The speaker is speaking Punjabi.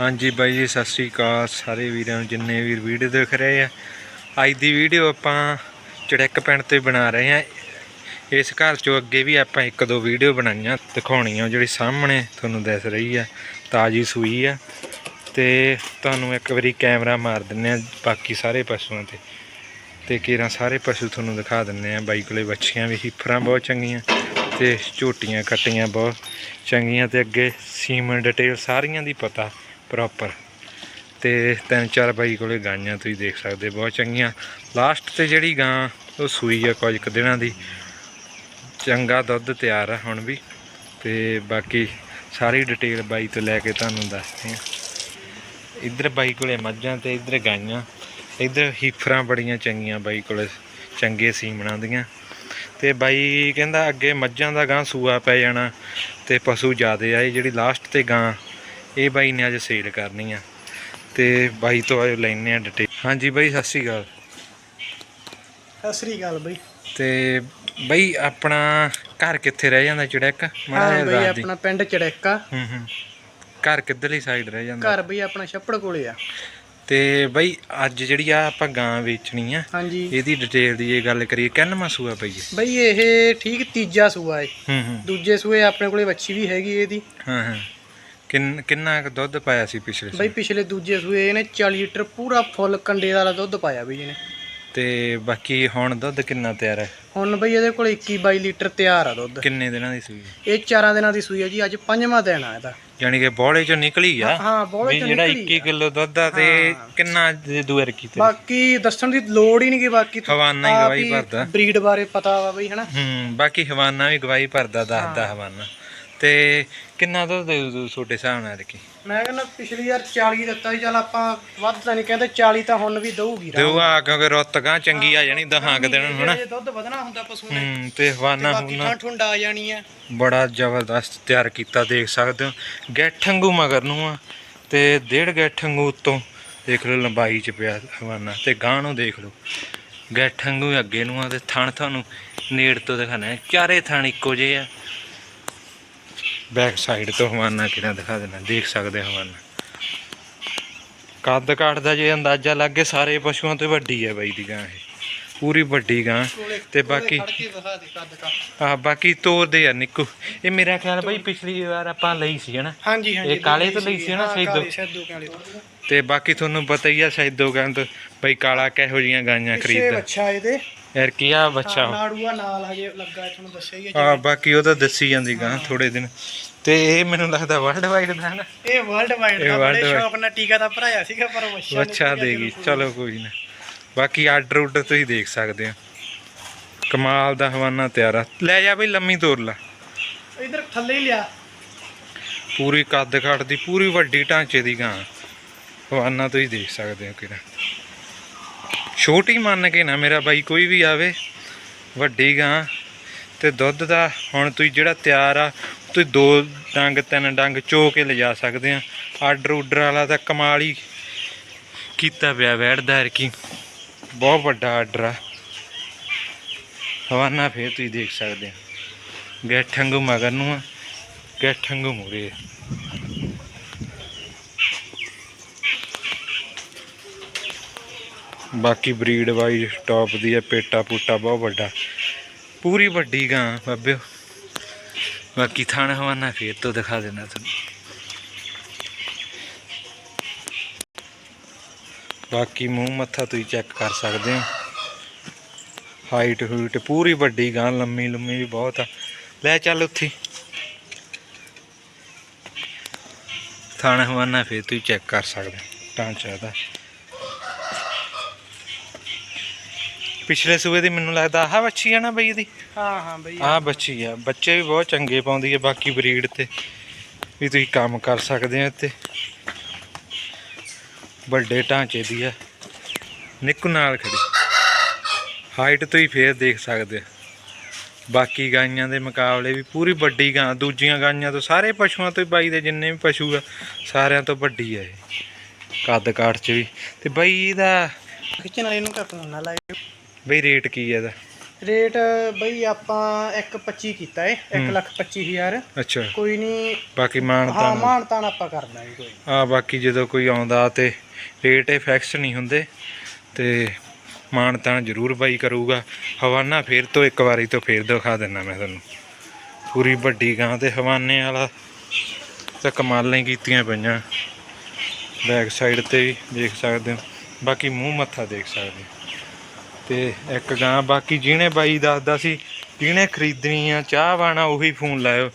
ਹਾਂਜੀ ਬਾਈ ਜੀ, ਸਤਿ ਸ੍ਰੀ ਅਕਾਲ ਸਾਰੇ ਵੀਰਾਂ ਨੂੰ, ਜਿੰਨੇ ਵੀਰ ਵੀਡੀਓ ਦੇਖ ਰਹੇ ਆ। ਅੱਜ ਦੀ ਵੀਡੀਓ ਆਪਾਂ ਚੜੈਕ ਪਿੰਡ ਤੇ ਬਣਾ ਰਹੇ ਆ। ਇਸ ਘਰ ਚੋਂ ਅੱਗੇ ਵੀ ਆਪਾਂ ਇੱਕ ਦੋ ਵੀਡੀਓ ਬਣਾਈਆਂ, ਦਿਖਾਉਣੀਆਂ, ਜਿਹੜੀ ਸਾਹਮਣੇ ਤੁਹਾਨੂੰ ਦਿਸ ਰਹੀ ਆ, ਤਾਜੀ ਸੂਈ ਆ। ਤੇ ਤੁਹਾਨੂੰ ਇੱਕ ਵਾਰੀ ਕੈਮਰਾ ਮਾਰ ਦਿੰਨੇ ਆ ਬਾਕੀ ਸਾਰੇ ਪਸ਼ੂਆਂ ਤੇ। ਤੇ ਕੀਰਾਂ ਸਾਰੇ ਪਸ਼ੂ ਤੁਹਾਨੂੰ ਦਿਖਾ ਦਿੰਨੇ ਆ। ਬਾਈ ਕੋਲੇ ਬੱਚੀਆਂ ਵੀ ਹੀਫਰਾਂ ਬਹੁਤ ਚੰਗੀਆਂ ਤੇ ਝੋਟੀਆਂ ਕੱਟੀਆਂ ਬਹੁਤ ਚੰਗੀਆਂ ਤੇ ਅੱਗੇ ਸੀਮਨ ਡਿਟੇਲ ਸਾਰੀਆਂ ਦੀ ਪਤਾ ਪ੍ਰੋਪਰ ਤੇ ਤਿੰਨ ਚਾਰ ਬਾਈ ਕੋਲੇ ਗਾਈਆਂ ਤੁਸੀਂ ਦੇਖ ਸਕਦੇ, ਬਹੁਤ ਚੰਗੀਆਂ। ਲਾਸਟ ਤੇ ਜਿਹੜੀ ਗਾਂ, ਉਹ ਸੂਈ ਆ ਕੁਝ ਕੁ ਦਿਨਾਂ ਦੀ। ਚੰਗਾ ਦੁੱਧ ਤਿਆਰ ਆ ਹੁਣ ਵੀ। ਤੇ ਬਾਕੀ ਸਾਰੀ ਡਿਟੇਲ ਬਾਈ ਤੋਂ ਲੈ ਕੇ ਤੁਹਾਨੂੰ ਦੱਸਦੇ ਆ। ਇੱਧਰ ਬਾਈ ਕੋਲੇ ਮੱਝਾਂ ਤੇ ਇੱਧਰ ਗਾਈਆਂ। ਇੱਧਰ ਹੀਫਰਾਂ ਬੜੀਆਂ ਚੰਗੀਆਂ ਬਾਈ ਕੋਲੇ, ਚੰਗੇ ਸੀਮਣਾਂ ਦੀਆਂ। ਤੇ ਬਾਈ ਕਹਿੰਦਾ ਅੱਗੇ ਮੱਝਾਂ ਦਾ ਗਾਂ ਸੂਆ ਪੈ ਜਾਣਾ ਤੇ ਪਸ਼ੂ ਜ਼ਿਆਦੇ ਆਏ ਜਿਹੜੀ ਲਾਸਟ ਤੇ ਗਾਂ ਇਹ ਬਾਈ ਨੇ ਅੱਜ ਸੇਲ ਕਰਨੀ ਆ। ਤੇ ਬਾਈ ਤੋਂ ਆਜੋ ਲੈਣੇ ਆ ਡਿਟੇਲ ਹਾਂਜੀ ਬਾਈ ਸਤਿ ਸ਼੍ਰੀ ਅਕਾਲ। ਸਤਿ ਸ੍ਰੀ ਅਕਾਲ ਬਈ। ਤੇ ਬਾਈ ਆਪਣਾ ਘਰ ਕਿੱਥੇ ਰਹਿ ਜਾਂਦਾ ਚੜੈਕ? ਹਾਂ ਬਈ ਆਪਣਾ ਪਿੰਡ ਚੜੈਕਾ। ਹੂੰ ਹੂੰ। ਘਰ ਕਿੱਧਰਲੀ ਸਾਈਡ ਰਹਿ ਜਾਂਦਾ? ਘਰ ਬਈ ਆਪਣਾ ਛੱਪੜ ਕੋਲੇ ਆ। ਤੇ ਬਾਈ ਅੱਜ ਜਿਹੜੀ ਆ ਆਪਾਂ ਗਾਂ ਵੇਚਣੀ ਆ ਹਾਂਜੀ। ਇਹਦੀ ਡਿਟੇਲ ਦੀ ਇਹ ਗੱਲ ਕਰੀਏ ਕਿੰਨ ਮਸੂਆ ਪਈ ਹੈ ਬਈ ਇਹ ਠੀਕ ਤੀਜਾ ਸੂਆ ਹੂੰ। ਦੂਜੇ ਸੂਏ ਆਪਣੇ ਕੋਲੇ ਵੱਛੀ ਵੀ ਹੈਗੀ ਇਹਦੀ। ਹਾਂ ਹਾਂ। ਕਿੰਨ ਕਿੰਨਾ ਕੁ ਦੁੱਧ ਪਾਇਆ ਸੀ ਪਿਛਲੇ ਬਈ ਸਾਲ? ਪਿਛਲੇ ਦੂਜੇ ਸੂਏ ਇਹਨੇ 40 ਲੀਟਰ ਪੂਰਾ ਫੁੱਲ ਕੰਡੇ ਵਾਲਾ ਦੁੱਧ ਪਾਇਆ ਬਈ ਇਹਨੇ। ਤੇ ਬਾਕੀ ਹੁਣ ਦੁੱਧ ਕਿੰਨਾ ਤਿਆਰ ਹੈ? ਹੁਣ ਬਈ ਇਹਦੇ ਕੋਲ 21 22 ਲੀਟਰ ਤਿਆਰ ਆ ਦੁੱਧ। ਕਿੰਨੇ ਦਿਨਾਂ ਦੀ ਸੂਈ ਇਹ ਚਾਰਾਂ ਦਿਨਾਂ ਦੀ ਸੂਈ ਆ ਜੀ ਅੱਜ ਪੰਜਵਾਂ ਦਿਨ ਆ ਇਹਦਾ। ਯਾਨੀ ਕਿ ਬੋਲੇ ਚੋਂ ਨਿਕਲੀ ਆ? ਹਾਂ ਬਹੁਤ ਵੀ ਜਿਹੜਾ 21 ਕਿਲੋ ਦੁੱਧ ਆ ਤੇ ਹਾਂ। ਕਿੰਨਾ ਦੂਰ ਕੀਤੇ? ਬਾਕੀ ਦੱਸਣ ਦੀ ਲੋੜ ਹੀ ਨਹੀਂ ਕਿ ਬਾਕੀ ਹਵਾਨਾ ਹੀ ਗਵਾਹੀ ਭਰਦਾ। ਬਰੀਡ ਬਾਰੇ ਪਤਾ ਵਾ ਬਈ ਹਨਾ। ਹੂੰ ਬਾਕੀ ਹਵਾਨਾ ਵੀ ਗਵਾਹੀ ਭਰਦਾ ਦੱਸਦਾ ਹਵਾਨਾ। ਤੇ ਕਿੰਨਾ ਦੁੱਧ ਦੇ ਦੂ ਛੋਟੇ ਹਿਸਾਬ ਨਾਲ ਕੀ ਮੈਂ ਕਹਿੰਦਾ ਪਿਛਲੀ ਵਾਰ 40 ਦਿੱਤਾ ਸੀ ਚੱਲ ਆਪਾਂ ਵੱਧ ਤਾਂ ਨਹੀਂ ਕਹਿੰਦੇ 40 ਤਾਂ ਹੁਣ ਵੀ ਦਊਗੀ ਤੇ ਆ ਕਿਉਂਕਿ ਰੁੱਤ ਗਾਂ ਚੰਗੀ ਆ ਜਾਣੀ ਦਹਾਂ ਕੁ ਦਿਨ ਹਨਾ? ਜੇ ਦੁੱਧ ਵਧਣਾ ਹੁੰਦਾ ਪਸ਼ੂ ਨੇ ਹੂੰ ਤੇ ਹਵਾਨਾ ਹੁਣਾ ਠੰਡ ਆ ਜਾਣੀ ਹੈ ਬੜਾ ਜ਼ਬਰਦਸਤ ਤਿਆਰ ਕੀਤਾ ਦੇਖ ਸਕਦੇ ਹੋ। ਗੈਠੰਗੂ ਮਗਰ ਨੂੰ ਆ ਤੇ ਡੇਢ ਗੈਠੰਗੂ ਉੱਤੋਂ ਦੇਖ ਲਓ ਲੰਬਾਈ ਚ ਪਿਆ ਹਵਾਨਾ ਤੇ ਗਾਂ ਨੂੰ ਦੇਖ ਲਓ। ਗੈਠੰਗੂ ਅੱਗੇ ਨੂੰ ਆ ਤੇ ਥਣ ਤੁਹਾਨੂੰ ਨੇੜ ਤੋਂ ਦਿਖਾਣਾ। ਚਾਰੇ ਥਣ ਇੱਕੋ ਜਿਹੇ ਆ। ਬੈਕ ਸਾਈਡ ਤੋਂ ਹਵਾਨਾ ਕਿਹੜਾ ਦਿਖਾ ਦੇਣਾ ਦੇਖ ਸਕਦੇ ਹੋ ਹਵਾਨਾ। ਕੱਦ ਕਾਠ ਦਾ ਜੇ ਅੰਦਾਜ਼ਾ ਲੱਗੇ ਸਾਰੇ ਪਸ਼ੂਆਂ ਤੋਂ ਵੱਡੀ ਹੈ ਬਾਈ ਦੀ ਗਾਂ ਇਹ। ਪੂਰੀ ਵੱਡੀ ਗਾਂ ਤੇ ਬਾਕੀ ਆ ਬਾਕੀ ਤੋਰਦੇ ਆ ਨਿੱਕੂ। ਇਹ ਮੇਰਾ ਖਿਆਲ ਬਈ ਪਿਛਲੀ ਵਾਰ ਆਪਾਂ ਲਈ ਸੀ ਹਨਾ? ਹਾਂਜੀ ਹਾਂਜੀ ਇਹ ਕਾਲੇ ਤੋਂ ਲਈ ਸੀ ਨਾ ਹਾਂ, ਸੈਦੋ? ਤੋਂ। ਬਾਕੀ ਤੁਹਾਨੂੰ ਪਤਾ ਹੀ ਆ ਸੈਦੋ ਕਹਿੰਦ ਬਈ ਕਾਲਾ ਕਿਹੋ ਜੀਆਂ ਗਾਈਆਂ ਖਰੀਦਦਾ। ਬੱਚਾ ਇਹਦੇ। ਯਾਰ ਕੀ ਆ ਬੱਚਾ? ਨਾੜੂਆ ਨਾਲ ਹਜੇ ਲੱਗਾ ਤੁਹਾਨੂੰ ਦੱਸਿਆ ਹੀ ਹੈ ਆ ਬਾਕੀ ਉਹ ਤਾਂ ਦੱਸੀ ਜਾਂਦੀ ਗਾਂ ਥੋੜੇ ਦਿਨ। ਤੇ ਇਹ ਮੈਨੂੰ ਲੱਗਦਾ ਵਰਲਡ ਵਾਈਡ ਦਾ ਹੈ ਨਾ ਇਹ ਵਰਲਡ ਵਾਈਡ ਦਾ ਬੜੇ। ਸ਼ੌਕ ਨਾਲ ਟੀਕਾ ਤਾਂ ਭਰਾਇਆ ਸੀਗਾ ਪਰ ਬੱਚਾ ਬੱਚਾ ਦੇਗੀ ਚਲੋ ਕੋਈ ਨਾ। ਬਾਕੀ ਆਰਡਰ ਉਡਰ ਤੁਸੀਂ ਦੇਖ ਸਕਦੇ ਹੋ। ਕਮਾਲ ਦਾ ਹਵਾਨਾ ਤਿਆਰ ਲੈ ਜਾ ਬਈ ਲੰਮੀ ਤੋਰ ਲਾ। ਇਧਰ ਥੱਲੇ ਹੀ ਲਿਆ। ਪੂਰੀ ਕੱਦ ਕਾਠ ਦੀ ਪੂਰੀ ਵੱਡੀ ਢਾਂਚੇ ਦੀ ਗਾਂ। ਹਵਾਨਾ ਤੁਸੀਂ ਦੇਖ ਸਕਦੇ ਹੋ ਕਿਹੜਾ। ਛੋਟੀ ਮੰਨ ਕੇ ਨਾ ਮੇਰਾ ਬਾਈ ਕੋਈ ਵੀ ਆਵੇ, ਵੱਡੀ ਗਾਂ, ਤੇ ਦੁੱਧ ਦਾ ਹੁਣ ਤੁਸੀਂ ਜਿਹੜਾ ਤਿਆਰ ਆ, ਤੁਸੀਂ ਦੋ ਡੰਗ, ਤਿੰਨ ਡੰਗ ਚੋ ਕੇ ਲਿਜਾ ਸਕਦੇ ਆ। ਆਰਡਰ ਉਡਰ ਵਾਲਾ ਤਾਂ ਕਮਾਲ ਹੀ ਕੀਤਾ ਪਿਆ ਵੈੜਦਾ ਹੈ ਬਹੁਤ ਵੱਡਾ ਆਰਡਰ ਆ। ਹਵਾਨਾ ਫੇਰ ਤੁਸੀਂ ਦੇਖ ਸਕਦੇ ਆ। ਗੈਠੰਗੂ ਮਗਰ ਨੂੰ ਆ, ਗੈਠੰਗੂ ਮੂਰੇ ਬਾਕੀ ਬਰੀਡ ਵਾਈਜ਼ ਟੌਪ ਦੀ ਹੈ, ਪੇਟਾ ਪੂਟਾ ਬਹੁਤ ਵੱਡਾ। ਪੂਰੀ ਵੱਡੀ ਗਾਂ ਬਾਬਿਓ ਬਾਕੀ ਥਾਣ ਹਵਾਨਾ ਫੇਰ ਤੋਂ ਦਿਖਾ ਦੇਣਾ ਤੁਹਾਨੂੰ। ਬਾਕੀ ਮੂੰਹ ਮੱਥਾ ਤੁਸੀਂ ਚੈੱਕ ਕਰ ਸਕਦੇ ਹੋ। ਹਾਈਟ ਹੂਟ ਪੂਰੀ ਵੱਡੀ ਗਾਂ, ਲੰਮੀ ਲੰਮੀ ਵੀ ਬਹੁਤ ਆ। ਲੈ ਚੱਲ ਉੱਥੇ। ਥਾਣਾ ਹਵਾਨਾ ਫੇਰ ਤੁਸੀਂ ਚੈੱਕ ਕਰ ਸਕਦੇ ਹੋ। ਟਾਂਚਾ ਦਾ ਪਿਛਲੇ ਸੂਏ ਦੀ ਮੈਨੂੰ ਲੱਗਦਾ ਆਹ ਬੱਚੀ ਆ ਨਾ ਬਈ ਇਹਦੀ? ਹਾਂ ਹਾਂ ਬਈ। ਆਹ ਬੱਚੀ ਆ। ਬੱਚੇ ਵੀ ਬਹੁਤ ਚੰਗੇ ਪਾਉਂਦੀ ਹੈ ਬਾਕੀ ਬਰੀਡ ਤੇ ਵੀ ਤੁਸੀਂ ਕੰਮ ਕਰ ਸਕਦੇ ਹੋ ਤੇ ਵੱਡੇ ਢਾਂਚੇ ਦੀ ਆ। ਨਿੱਕੂ ਨਾਲ ਖੜੀ। ਹਾਈਟ ਤੁਸੀਂ ਫੇਰ ਦੇਖ ਸਕਦੇ ਹੋ ਬਾਕੀ ਗਾਈਆਂ ਦੇ ਮੁਕਾਬਲੇ ਵੀ ਪੂਰੀ ਵੱਡੀ ਗਾਂ ਦੂਜੀਆਂ ਗਾਈਆਂ ਤੋਂ ਸਾਰੇ ਪਸ਼ੂਆਂ ਤੋਂ ਬਾਈ ਦੇ ਜਿੰਨੇ ਵੀ ਪਸ਼ੂ ਆ ਸਾਰਿਆਂ ਤੋਂ ਵੱਡੀ ਆ ਇਹ। ਕੱਦ ਕਾਠ ਚ ਵੀ। ਤੇ ਬਾਈ ਇਹਦਾ ਖਿੱਚਣ ਵਾਲੇ ਨੂੰ ਕਾ ਫੋਨ ਨਾ ਲਾਇਓ। ਬਈ ਰੇਟ ਕੀ ਹੈ ਇਹਦਾ? ਰੇਟ ਬਈ ਆਪਾਂ 1.25 ਕੀਤਾ ਏ 1 ਲੱਖ 25 ਹਜ਼ਾਰ। ਅੱਛਾ। ਕੋਈ ਨਹੀਂ ਬਾਕੀ ਹਾਂ ਮਾਨਤਾ ਮਾਨ ਤਾਨ ਆਪਾਂ ਕਰ ਦਾਂਗੇ ਕੋਈ ਆ ਬਾਕੀ ਜਦੋਂ ਕੋਈ ਆਉਂਦਾ ਤੇ ਰੇਟ ਇਹ ਫਿਕਸ ਨਹੀਂ ਹੁੰਦੇ ਤੇ ਮਾਨਤਾ ਜ਼ਰੂਰ ਬਾਈ ਕਰੂਗਾ। ਹਵਾਨਾ ਫੇਰ ਤੋਂ ਇੱਕ ਵਾਰੀ ਤੋਂ ਫੇਰ ਦਿਖਾ ਦਿੰਨਾ ਮੈਂ ਤੁਹਾਨੂੰ। ਪੂਰੀ ਵੱਡੀ ਗਾਂ ਤੇ ਹਵਾਨੇ ਵਾਲਾ ਤੇ ਕਮਾਲਾਂ ਹੀ ਕੀਤੀਆਂ ਪਈਆਂ। ਬੈਕ ਸਾਈਡ ਤੇ ਵੀ ਦੇਖ ਸਕਦੇ ਹੋ। ਬਾਕੀ ਮੂੰਹ ਮੱਥਾ ਦੇਖ ਸਕਦੇ ਹੋ। ਤੇ ਇੱਕ ਗਾਂ ਬਾਕੀ ਜਿਹਨੇ ਬਾਈ ਦੱਸਦਾ ਸੀ, ਜਿਹਨੇ ਖਰੀਦਣੀ ਆ ਚਾਹ ਵਾਣਾ ਉਹੀ ਫੋਨ ਲਾਇਓ।